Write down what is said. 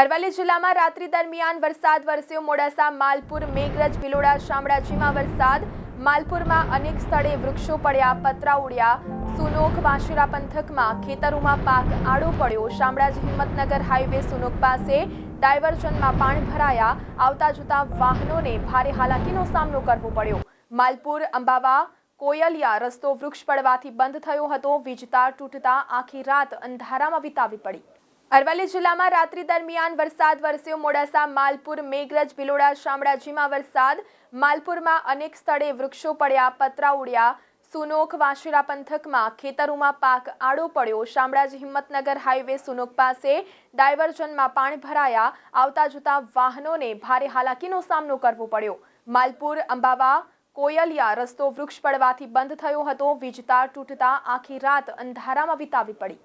અરવલ્લી જિલ્લામાં રાત્રિ દરમિયાન વરસાદ વરસ્યો. મોડાસા, માલપુર, મેઘરજ, ભિલોડા, શામળાજીમાં વરસાદ. માલપુરમાં અનેક સ્થળે વૃક્ષો પડ્યા, પતરા ઉડ્યા. સુનોક વાંશીરા પંથકમાં ખેતરોમાં પાક આડો પડ્યો. શામળાજી હિંમતનગર હાઈવે સુનોક પાસે ડાયવર્ઝનમાં પાણી ભરાયા. આવતા જતા વાહનોને ભારે હાલાકીનો સામનો કરવો પડ્યો. માલપુર, અંબાવા, કોયલિયા રસ્તો વૃક્ષ પડવાથી બંધ થયો હતો. વીજતાર તૂટતા આખી રાત અંધારામાં વિતાવી પડી. અરવલ્લી જિલ્લામાં રાત્રિ દરમિયાન વરસાદ વરસ્યો. મોડાસા, માલપુર, મેઘરજ, ભિલોડા શામળાજીમાં વરસાદ. માલપુરમાં અનેક સ્થળે વૃક્ષો પડ્યા, પતરા ઉડ્યા. સુનોખ વાંશીરા પંથકમાં ખેતરોમાં પાક આડો પડ્યો. શામળાજી હિંમતનગર હાઈવે સુનોખ પાસે ડાયવર્ઝનમાં પાણી ભરાયા. આવતા જતા વાહનોને ભારે હાલાકીનો સામનો કરવો પડ્યો. માલપુર, અંબાવા, કોયલિયા રસ્તો વૃક્ષ પડવાથી બંધ થયો હતો. વીજતાર તૂટતા આખી રાત અંધારામાં વિતાવી પડી.